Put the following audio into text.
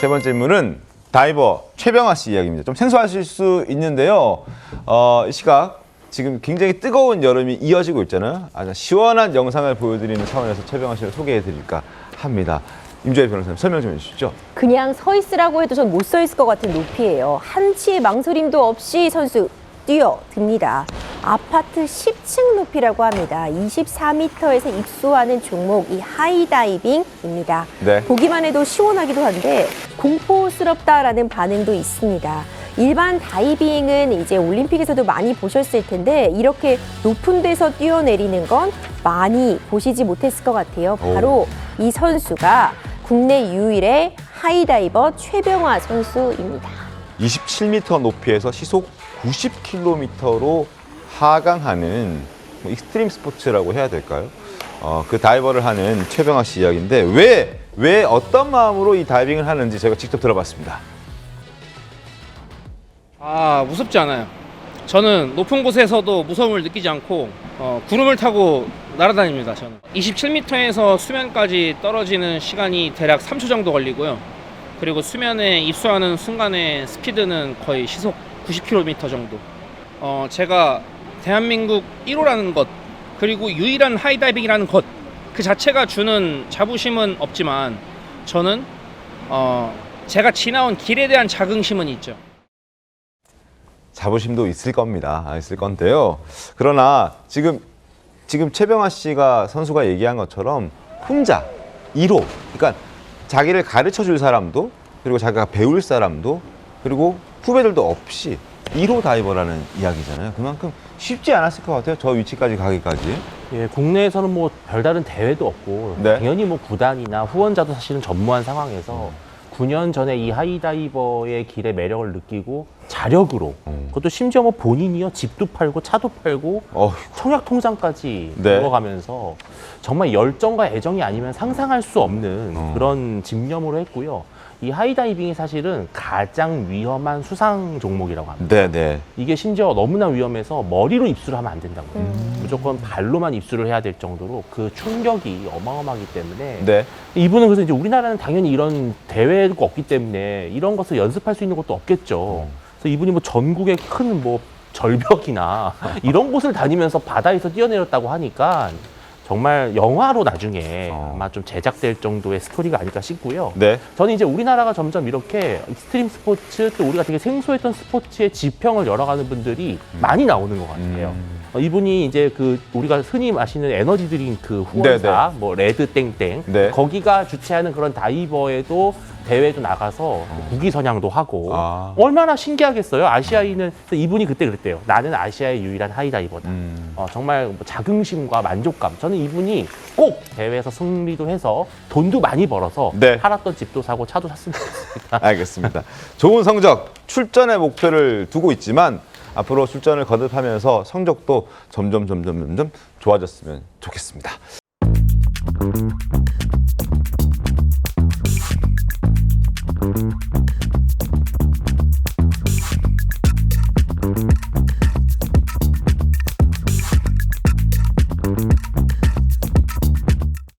세 번째 인물은 다이버 최병아 씨 이야기입니다. 좀 생소하실 수 있는데요. 어, 이 시각 지금 굉장히 뜨거운 여름이 이어지고 있잖아요. 아주 시원한 영상을 보여드리는 차원에서 최병아 씨를 소개해드릴까 합니다. 임조혜 변호사님 설명 좀 해주시죠. 그냥 서 있으라고 해도 전 못 서 있을 것 같은 높이예요. 한치의 망설임도 없이 선수 뛰어듭니다. 아파트 10층 높이라고 합니다. 24m에서 입소하는 종목 이 하이다이빙입니다. 네. 보기만 해도 시원하기도 한데 공포스럽다라는 반응도 있습니다. 일반 다이빙은 이제 올림픽에서도 많이 보셨을 텐데 이렇게 높은 데서 뛰어내리는 건 많이 보시지 못했을 것 같아요. 바로 이 선수가 국내 유일의 하이다이버 최병화 선수입니다. 27m 높이에서 시속 90km로 하강하는 뭐 익스트림 스포츠라고 해야 될까요? 어, 그 다이버를 하는 최병아 씨 이야기인데 왜, 왜 어떤 마음으로 이 다이빙을 하는지 제가 직접 들어봤습니다. 아 무섭지 않아요. 저는 높은 곳에서도 무서움을 느끼지 않고 어, 구름을 타고 날아다닙니다. 저는 27m에서 수면까지 떨어지는 시간이 대략 3초 정도 걸리고요. 그리고 수면에 입수하는 순간의 스피드는 거의 시속 90km 정도. 어, 제가 대한민국 1호라는 것 그리고 유일한 하이다이빙이라는 것 그 자체가 주는 자부심은 없지만 저는 어, 제가 지나온 길에 대한 자긍심은 있죠. 자부심도 있을 겁니다. 아, 있을 건데요. 그러나 지금 지금 최병아 씨가 선수가 얘기한 것처럼 혼자 1호, 그러니까 자기를 가르쳐 줄 사람도 그리고 자기가 배울 사람도 그리고 후배들도 없이 1호 다이버라는 이야기잖아요. 그만큼 쉽지 않았을 것 같아요. 저 위치까지 가기까지. 예, 국내에서는 뭐 별다른 대회도 없고 네. 당연히 뭐 구단이나 후원자도 사실은 전무한 상황에서 9년 전에 이 하이다이버의 길의 매력을 느끼고 자력으로 음. 그것도 심지어 뭐 본인이요 집도 팔고 차도 팔고 어, 청약 통장까지 네. 먹어가면서 정말 열정과 애정이 아니면 상상할 수 없는 어. 그런 집념으로 했고요. 이 하이다이빙이 사실은 가장 위험한 수상 종목이라고 합니다. 네, 네. 이게 심지어 너무나 위험해서 머리로 입수를 하면 안 된다고요. 무조건 발로만 입수를 해야 될 정도로 그 충격이 어마어마하기 때문에 네. 이분은 그래서 이제 우리나라는 당연히 이런 대회가 없기 때문에 이런 것을 연습할 수 있는 곳도 없겠죠. 그래서 이분이 뭐 전국의 큰뭐 절벽이나 이런 곳을 다니면서 바다에서 뛰어내렸다고 하니까 정말 영화로 나중에 어. 아마 좀 제작될 정도의 스토리가 아닐까 싶고요. 네. 저는 이제 우리나라가 점점 이렇게 익스트림 스포츠 또 우리가 되게 생소했던 스포츠의 지평을 열어가는 분들이 많이 나오는 것 같아요. 음. 어, 이분이 이제 그 우리가 흔히 마시는 에너지 드링크 후원사 네, 뭐 레드 땡땡 네. 거기가 주최하는 그런 다이버에도 대회도 나가서 국위 선양도 하고 아. 얼마나 신기하겠어요. 아시아인은 그래서 이분이 그때 그랬대요. 나는 아시아의 유일한 하이다이버다. 음. 어, 정말 뭐 자긍심과 만족감. 저는 이분이 꼭 대회에서 승리도 해서 돈도 많이 벌어서 네. 팔았던 집도 사고 차도 샀으면 좋겠습니다. 알겠습니다. 좋은 성적, 출전의 목표를 두고 있지만 앞으로 출전을 거듭하면서 성적도 점점 점점 점점 좋아졌으면 좋겠습니다.